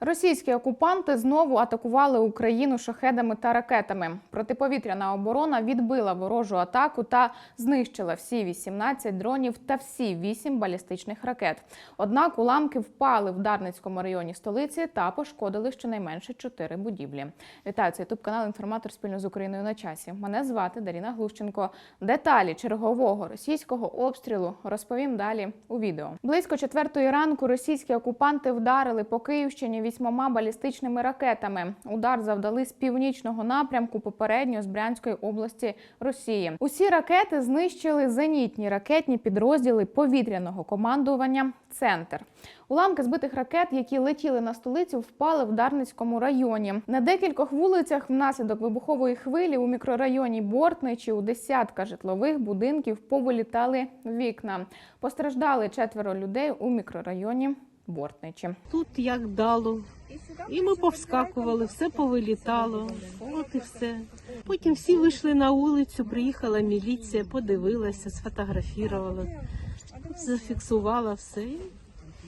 Російські окупанти знову атакували Україну шахедами та ракетами. Протиповітряна оборона відбила ворожу атаку та знищила всі 18 дронів та всі 8 балістичних ракет. Однак уламки впали в Дарницькому районі столиці та пошкодили щонайменше 4 будівлі. Вітаю це ютуб канал інформатор спільно з Україною на часі. Мене звати Даріна Глущенко. Деталі чергового російського обстрілу розповім далі у відео. Близько четвертої ранку російські окупанти вдарили по Київщині вісьмома балістичними ракетами. Удар завдали з північного напрямку попередньо з Брянської області Росії. Усі ракети знищили зенітні ракетні підрозділи повітряного командування. Центр уламки збитих ракет, які летіли на столицю, впали в Дарницькому районі. На декількох вулицях внаслідок вибухової хвилі у мікрорайоні Бортничі у десятка житлових будинків повилітали вікна. Постраждали четверо людей у мікрорайоні Бортничі. Тут як дало. І ми повскакували, все повилітало. От і все. Потім всі вийшли на вулицю, приїхала міліція, подивилася, сфотографувала, зафіксувала все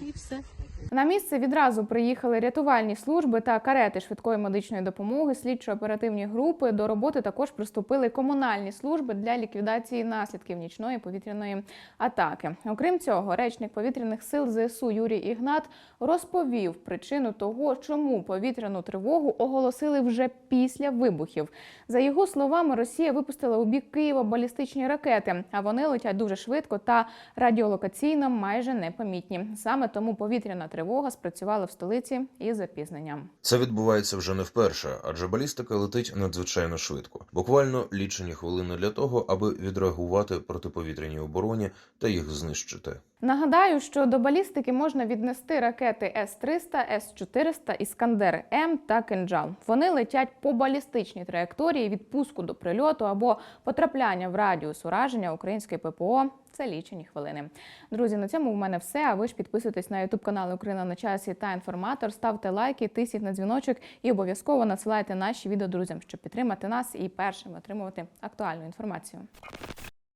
і, все. На місце відразу приїхали рятувальні служби та карети швидкої медичної допомоги, слідчо-оперативні групи. До роботи також приступили комунальні служби для ліквідації наслідків нічної повітряної атаки. Окрім цього, речник повітряних сил ЗСУ Юрій Ігнат розповів причину того, чому повітряну тривогу оголосили вже після вибухів. За його словами, Росія випустила у бік Києва балістичні ракети, а вони летять дуже швидко та радіолокаційно майже непомітні. Саме тому повітряна тривога спрацювала в столиці із запізненням. Це відбувається вже не вперше, адже балістика летить надзвичайно швидко. Буквально лічені хвилини для того, аби відреагувати протиповітряній обороні та їх знищити. Нагадаю, що до балістики можна віднести ракети С-300, С-400, Іскандер М та Кинджал. Вони летять по балістичній траєкторії від пуску до прильоту або потрапляння в радіус ураження української ППО. Це лічені хвилини. Друзі, на цьому в мене все. А ви ж підписуйтесь на ютуб канал Україна на часі та інформатор. Ставте лайки, тисніть на дзвіночок і обов'язково надсилайте наші відео друзям, щоб підтримати нас і першими отримувати актуальну інформацію.